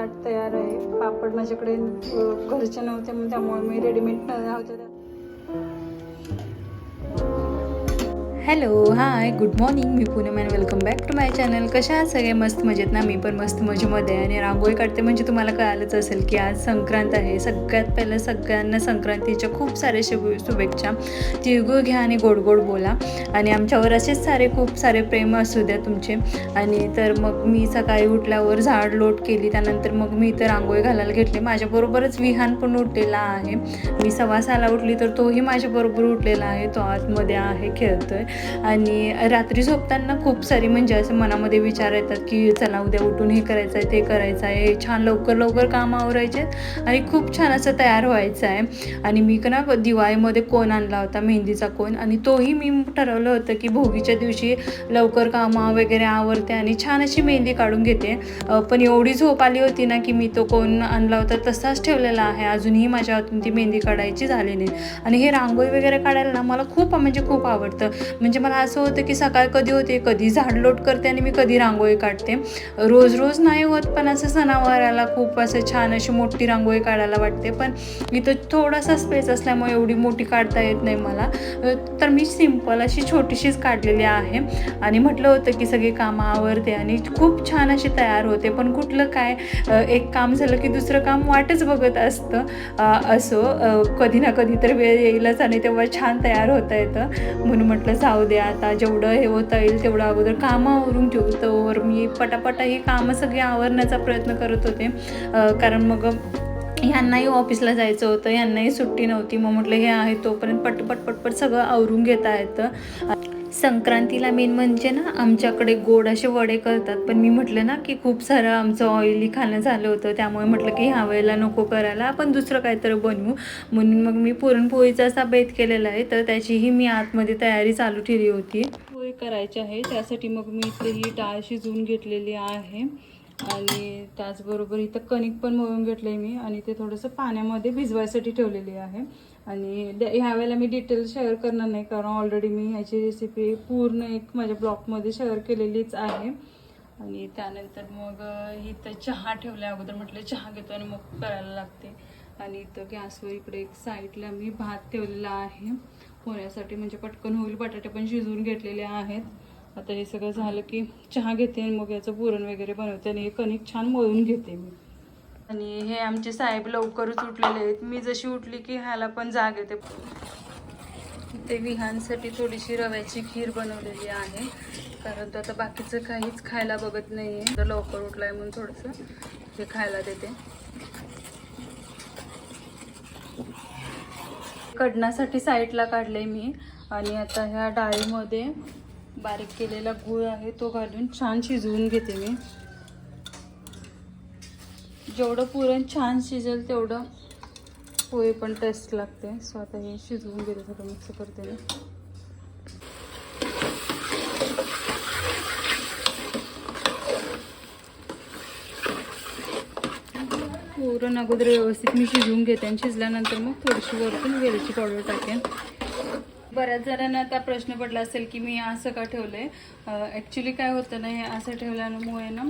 ताट तयार आहे. पापड माझ्याकडे घरचे नव्हते मग त्यामुळे मी रेडीमेड नव्हते hello hi good morning me Poonam and welcome back to my channel कशा आहात सगळे? मस्त मजेत ना? मी पण मस्त मजेमध्ये आहे आणि रांगोळी काढते म्हणजे तुम्हाला कळालंच असेल की आज संक्रांत आहे. सगळ्यात पहिलं सगळ्यांना संक्रांतीच्या खूप सारे शुभ शुभेच्छा. तिळगुळ घ्या आणि गोड गोड बोला. आणि आमच्यावर असेच सारे खूप सारे प्रेम असू द्या तुमचे. आणि तर मग मी सकाळी उठल्यावर झाड लोट केली. त्यानंतर मग मी इथं रांगोळी घालायला घेतली. माझ्याबरोबरच विहान पण उठलेला आहे. मी सवासाला उठली तर तोही माझ्याबरोबर उठलेला आहे. तो आतमध्ये आहे खेळतोय. आणि रात्री झोपताना खूप सारी म्हणजे असं मनामध्ये विचार येतात की चला उद्या उठून हे करायचं आहे ते करायचं आहे. छान लवकर लवकर काम आवरायचे आणि खूप छान असं तयार व्हायचं आहे. आणि मी का ना दिवाळीमध्ये कोण आणला होता? मेहंदीचा कोण? आणि तोही मी ठरवलं होतं की भोगीच्या दिवशी लवकर कामं वगैरे आवरते आणि छान अशी मेहंदी काढून घेते. पण एवढी झोप आली होती ना की मी तो कोण आणला होता तसाच ठेवलेला आहे. अजूनही माझ्या हातून ती मेहंदी काढायची झाली नाही. आणि हे रांगोळी वगैरे काढायला ना मला खूप म्हणजे खूप आवडतं. म्हणजे मला असं होतं की सकाळ कधी होते कधी झाडलोट करते आणि मी कधी रांगोळी काढते. रोज रोज नाही होत पण असं सणावाराला खूप असं छान अशी मोठी रांगोळी काढायला वाटते. पण इथं थोडासा स्पेस असल्यामुळे एवढी मोठी काढता येत नाही मला. तर मी सिंपल अशी छोटीशीच काढलेली आहे. आणि म्हटलं होतं की सगळी कामं आवरते आणि खूप छान अशी तयार होते. पण कुठलं काय एक काम झालं की दुसरं काम वाटच बघत असतं. असो कधी ना कधी तर वेळ येईलच आणि तेव्हा छान तयार होता येतं. म्हणून म्हटलं जाऊ दे आता जेवढं हे होता येईल तेवढं अगोदर कामं आवरून ठेवू. तर मी पटापटा ही कामं सगळी आवरण्याचा प्रयत्न करत होते. कारण मग ह्यांनाही ऑफिसला जायचं होतं ह्यांनाही सुट्टी नव्हती. मग म्हटलं हे आहे तोपर्यंत पटपट पटपट सगळं आवरून घेता येतं. संक्रांतीला मेन म्हणजे ना आमच्याकडे गोड असे वडे करतात. पण मी म्हटलं ना की खूप सारं आमचं ऑइली खाणं झालं होतं. त्यामुळे म्हटलं की ह्या वेळेला नको करायला आपण दुसरं काहीतरी बनवू. म्हणून मग मी पुरणपोळीचा असा बेत केलेला आहे. तर त्याचीही मी आतमध्ये तयारी चालू ठेवली होती. पोळी करायची आहे. त्यासाठी मग मी इथली ही डाळ शिजवून घेतलेली आहे. आणि त्याचबरोबर इथं कणिक पण मळून घेतलं मी आणि ते थोडंसं पाण्यामध्ये भिजवायसाठी ठेवलेली आहे. आणि द- ह्या वेळेला मी डिटेल शेअर करणार नाही कारण ऑलरेडी मी ह्याची रेसिपी पूर्ण एक माझ्या ब्लॉगमध्ये शेअर केलेलीच आहे. आणि त्यानंतर मग इथं चहा ठेवल्या. अगोदर म्हटलं चहा घेतो आणि मग करायला लागते. आणि इथं गॅसवर इकडे एक साईडला मी भात ठेवलेला आहे. पोहण्यासाठी म्हणजे पटकन होईल. बटाटे पण शिजवून घेतलेले आहेत. आता हे सगळं झालं की चहा घेते आणि मग याचं पुरण वगैरे बनवते आणि हे कणिक छान मळून घेते मी. आणि हे आमचे साहेब लवकरच उठलेले आहेत. मी जशी उठली की ह्याला पण जाग येते. ते विहानसाठी थोडीशी रव्याची खीर बनवलेली आहे. कारण तो आता बाकीचं काहीच खायला बघत नाही आहे तर लवकर उठलाय म्हणून थोडंसं हे खायला देते. कडण्यासाठी साईडला काढले मी. आणि आता ह्या डाळीमध्ये बारीक केलेला गूळ आहे तो घालून छान शिजवून घेते मी. जेवढं पुरण छान शिजेल तेवढं पोळी पण टेस्ट लागते. सो आता हे शिजवून घेते थोडं मिक्स करते मी. पुरण अगोदर व्यवस्थित मी शिजवून घेते आणि शिजल्यानंतर मग थोडीशी वरतून वेलची पावडर टाकेन. बऱ्याच जणांना आता प्रश्न पडला असेल की मी असं का ठेवलंय? ॲक्च्युली काय होतं ना हे असं ठेवल्यामुळे ना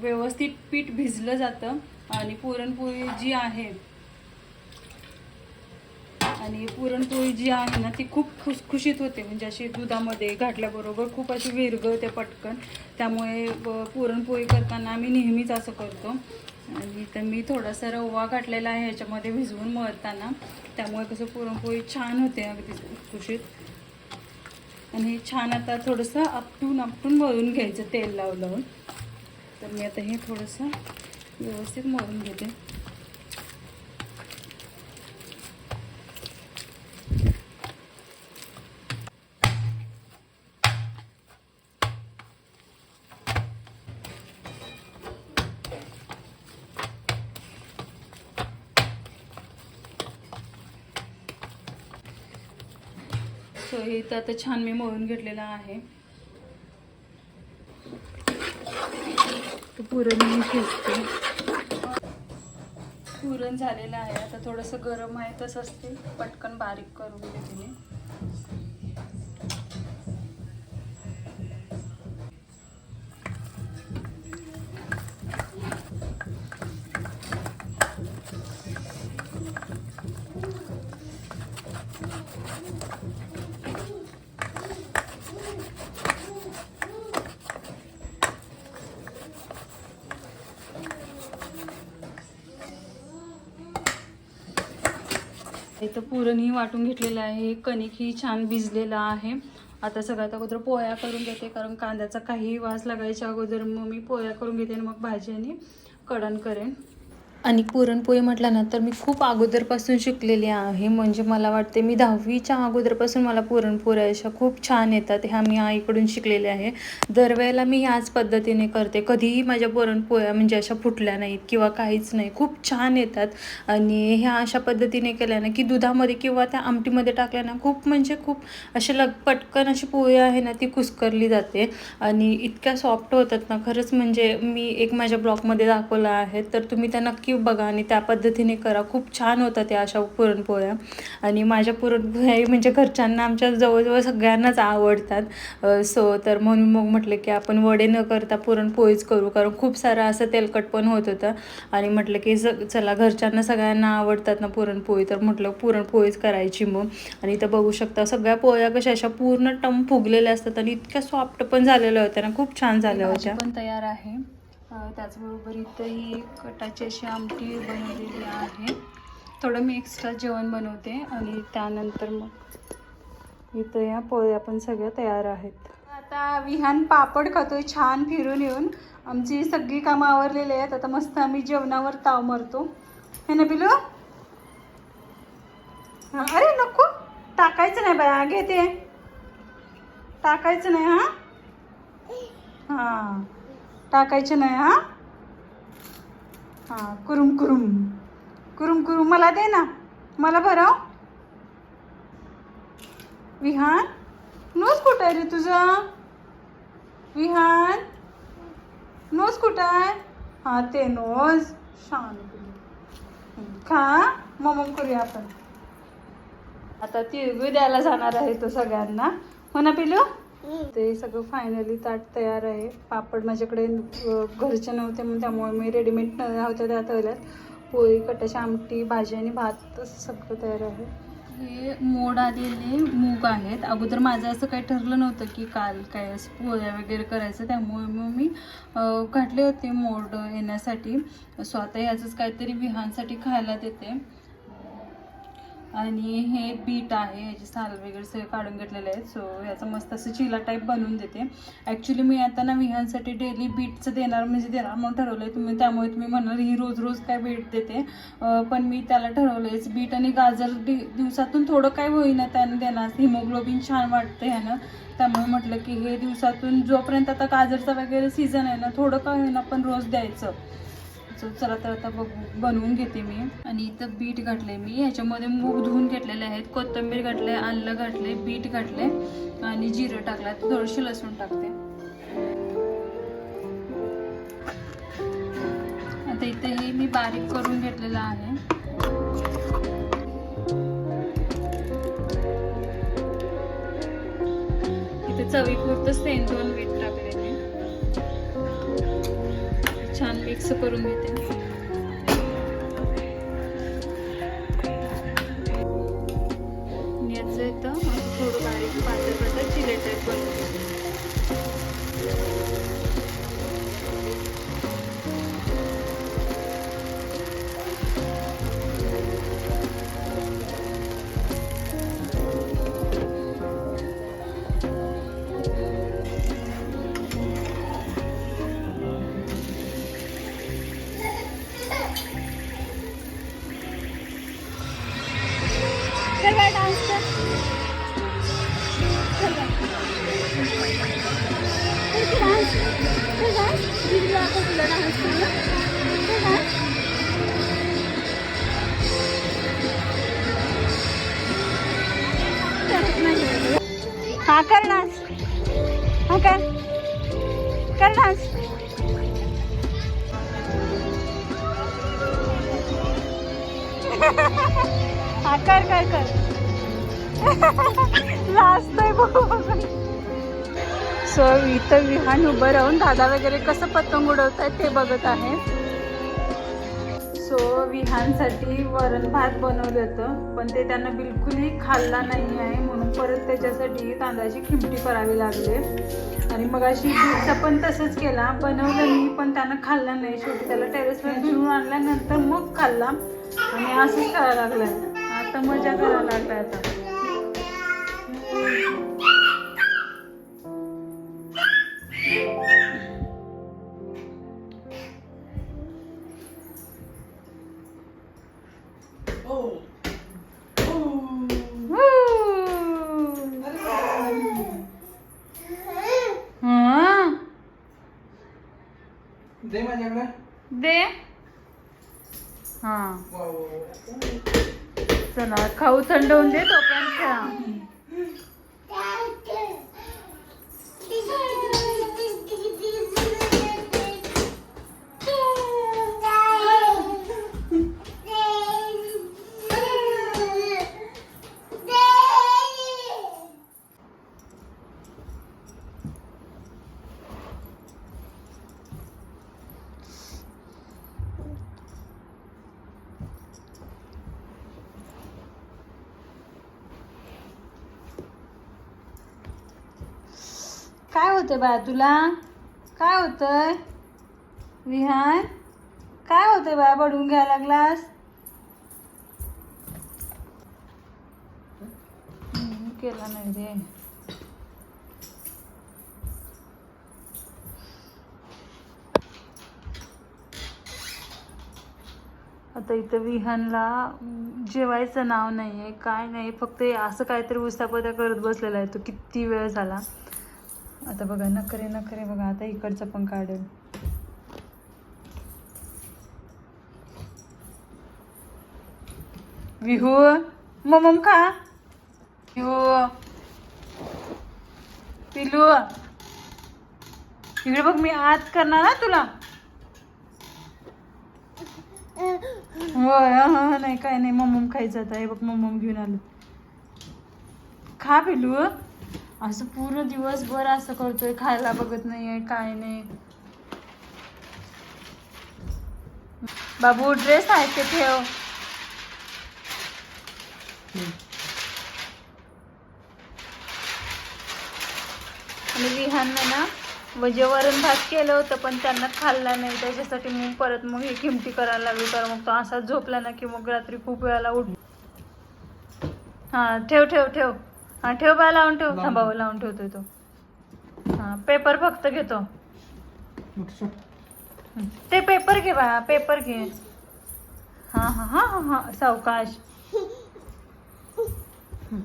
व्यवस्थित पीठ भिजलं जातं आणि पुरणपोळी जी आहे आणि पुरणपोळी जी आहे ना ती खूप खुसखुशीत होते. म्हणजे अशी दुधामध्ये घातल्याबरोबर खूप अशी विरघळते पटकन. त्यामुळे पुरणपोळी करताना आम्ही नेहमीच असं करतो. आणि तर मी थोडासा रवा घातलेला आहे ह्याच्यामध्ये भिजवून मळताना. त्यामुळे कसं पुरणपोळी छान होते अगदी खुसखुशीत आणि हे छान आता थोडंसं आपटून आपटून मळून घ्यायचं तेल लावून लावून. तर मी आता हे थोडंसं व्यवस्थित मळून घेते. हे तर आता छान मी मळून घेतलेलं आहे. पुरण मी शिजते पुरण झालेलं आहे आता थोडंसं गरम आहे तसंच ते पटकन बारीक करून घेते इथं पुरणही वाटून घेतलेलं आहे कणिकही छान भिजलेलं आहे. आता सगळ्यात अगोदर पोळ्या करून घेते कारण कांद्याचा काही वास लागायच्या अगोदर मग मी पोळ्या करून घेते आणि मग भाजी आणि कढण करेन. आणि पुरणपोळी म्हटलं ना तर मी खूप अगोदरपासून शिकलेली आहे. म्हणजे मला वाटते मी दहावीच्या अगोदरपासून मला पुरणपोळ्या अशा खूप छान येतात ह्या मी आईकडून शिकलेल्या आहे. दरवेळेला मी ह्याच पद्धतीने करते. कधीही माझ्या पुरणपोळ्या म्हणजे अशा फुटल्या नाहीत किंवा काहीच नाही. खूप छान येतात. आणि ह्या अशा पद्धतीने केल्या ना की दुधामध्ये किंवा त्या आमटीमध्ये टाकल्या ना खूप म्हणजे खूप असे लग पटकन अशी पोळी आहे ना ती कुस्करली जाते. आणि इतक्या सॉफ्ट होतात ना. खरंच म्हणजे मी एक माझ्या ब्लॉगमध्ये दाखवलं आहे. तर तुम्ही त्या नक्की बघा आणि त्या पद्धतीने करा. खूप छान होतात त्या अशा पुरणपोळ्या. आणि माझ्या पुरणपोळ्या म्हणजे घरच्यांना आमच्या जवळजवळ सगळ्यांनाच आवडतात. सो तर म्हणून मग म्हटलं की आपण वडे न करता पुरणपोळीच करू. कारण खूप सारं असं तेलकट पण होत होतं. आणि म्हटलं की स चला घरच्यांना सगळ्यांना आवडतात ना पुरणपोळी. तर म्हटलं पुरणपोळीच करायची मग. आणि इथं बघू शकता सगळ्या पोळ्या कशा अशा पूर्ण टम फुगलेल्या असतात आणि इतक्या सॉफ्ट पण झालेल्या होत्या ना. खूप छान झाल्या होत्या. पण तयार आहे. त्याचबरोबर इथंही कटाची अशी आमटी बनवलेली आहे. थोडं मी एक्स्ट्रा जेवण बनवते आणि त्यानंतर मग इथं या पोळ्या पण सगळ्या तयार आहेत. आता विहान पापड खातोय छान फिरून येऊन. आमची सगळी कामं आवरलेली आहेत. आता मस्त आम्ही जेवणावर ताव मारतो. हे ना बिलू? हां अरे नको. टाकायचं नाही बाया घेते टाकायचं नाही हां? हां. टाकायचं नाही हां? हां कुरुम कुरुम. कुरुम कुरुम. मला दे ना. मला भराव. विहान नोज कुठं आहे रे तुझं? विहान नोज कुठं आहे? हां ते नोज शान खा मग करूया आपण. आता तिळगुळ द्यायला जाणार आहे तो सगळ्यांना. हो ना पिलू? ते सगळं फायनली ताट तयार आहे. पापड माझ्याकडे घरचे नव्हते म्हणून त्यामुळे मी रेडीमेड होत्या त्या तळल्यात पोळी कटाची आमटी भाजी आणि भात सगळं तयार आहे. हे मोड आलेले मूग आहेत. अगोदर माझं असं काही ठरलं नव्हतं की काल काय असं पोळ्या वगैरे करायचं. त्यामुळे मग मी घातले होते मोड येण्यासाठी. स्वतः आता ह्याचंच काहीतरी विहानसाठी खायला देते. आणि हे बीट आहे ह्याचे साल वगैरे सगळे काढून घेतलेले आहेत. सो याचं मस्त असं चिला टाईप बनवून देते. ॲक्च्युली मी आता ना विहांसाठी डेली बीटचं देणार म्हणजे देणार म्हणून ठरवलं आहे तुम्ही त्यामुळे तुम्ही म्हणाल ही रोज रोज काय बीट देते. पण मी त्याला ठरवलं बीट आणि गाजर दि दिवसातून थोडं काय होईना त्यानं देणार. हिमोग्लोबिन छान वाटतं ह्यानं. त्यामुळे म्हटलं की हे दिवसातून जोपर्यंत आता गाजरचा वगैरे सीझन आहे ना थोडं काय होईना पण रोज द्यायचं. असतो चला तर आता बघू बनवून घेते मी. आणि इथं बीट घातले मी. ह्याच्यामध्ये मूग धुवून घेतलेले आहेत कोथिंबीर घातले आलं घातले बीट घातले आणि जिरं टाकलं आता थोडीशी लसूण टाकते. आता इथे हे मी बारीक करून घेतलेलं आहे. इथे चवीपुरतं सेंदोन मीठ छान मिक्स करून घेते. हा कर डान्स हा कर. कर डान्स हा कर कर कर. लाजतोय बघ. सो इथं विहान उभं राहून दादा वगैरे कसं पतंग उडवत आहेत ते बघत आहे सो विहानसाठी वरण भात बनवलं होतं पण ते त्यांना बिलकुलही खाल्ला नाही आहे. म्हणून परत त्याच्यासाठी तांदळाची खिमटी करावी लागली. आणि मग अशी दूधचा पण तसंच केला. बनवलं मी पण त्यानं खाल्ला नाही. शेवटी त्याला टेरेसवर घेऊन आणल्यानंतर मग खाल्ला. आणि असंच करायला लागलं आता मजा करायला लागला आता. दे माझ्याकडे दे हा चला खाऊ थंड होऊन दे तोपर्यंत काय होतंय बाळा तुला? काय होतंय? विहान काय होतंय बाळा पडून घ्यायला लागलास? केला नाही रे. आता इथं विहानला जेवायचं नाव नाही आहे काय नाही फक्त असं काहीतरी उस्तापत्या करत बसलेला आहे तो. किती वेळ झाला? आता बघा नखरे नखरे बघा आता इकडचं पण काढेल. विहू मम खा. विहू पिलू. इकडे बघ मी आत करणार ना तुला. होय नाही काय नाही मम्मम खायचं आता. हे बघ मम्मम घेऊन आलो. खा पिलू. असं पूर्ण दिवसभर असं करतोय खायला बघत नाहीये काय नाही. बाबू ड्रेस आहे ते ठेव? आणि विहाननं ना म्हणजे वरण भात केलं होतं पण त्यांना खाल्ला नाही. त्याच्यासाठी मग परत मग ही किमती करायला लागली. तर मग तो असा झोपला ना की मग रात्री खूप वेळाला उठ हां ठेव ठेव ठेव. हां ठेव बा लावून ठेव. लावून थांबावं ठेव. लावून ठेवतोय तो. हां पेपर फक्त घेतो. हं. ते पेपर घे बा पेपर घे. हां हां हां हां हां सावकाश. हं.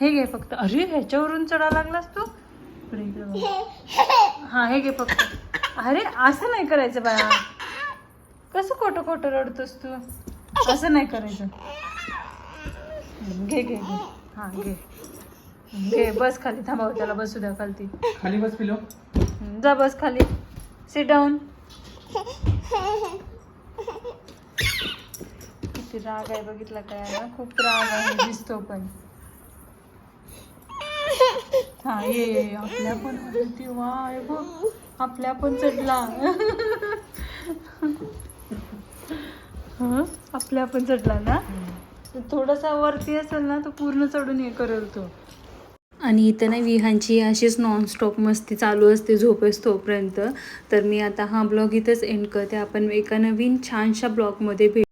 हे घे फक्त. अरे ह्याच्यावरून चढा लागलास तू? इकडे इकडे बघ. हा हे घे फक्त. अरे असं नाही करायचं बाळा. कसं खोटं खोटं रडतोस तू? असं नाही करायचं. घे घे घे. हा घे. घे बस खाली थांबाव त्याला बसू द्या खालती. खाली बस पिलो. जा बस खाली. सिट डाऊन किती राग आहे बघितला काय? ना खूप राग आहे दिसतो पण. हा ये. आपल्या पण ती वा आहे बघ. आपल्या पण चढला. हं? आपल्या पण चढला ना? थोडासा वरती असेल ना तो पूर्ण चढून हे करेल तो. आणि इथं ना विहांची अशीच नॉनस्टॉप मस्ती चालू असते झोपेस तोपर्यंत. तर मी आता हा ब्लॉग इथंच एंड करते. आपण एका नवीन छानशा ब्लॉगमध्ये भेट.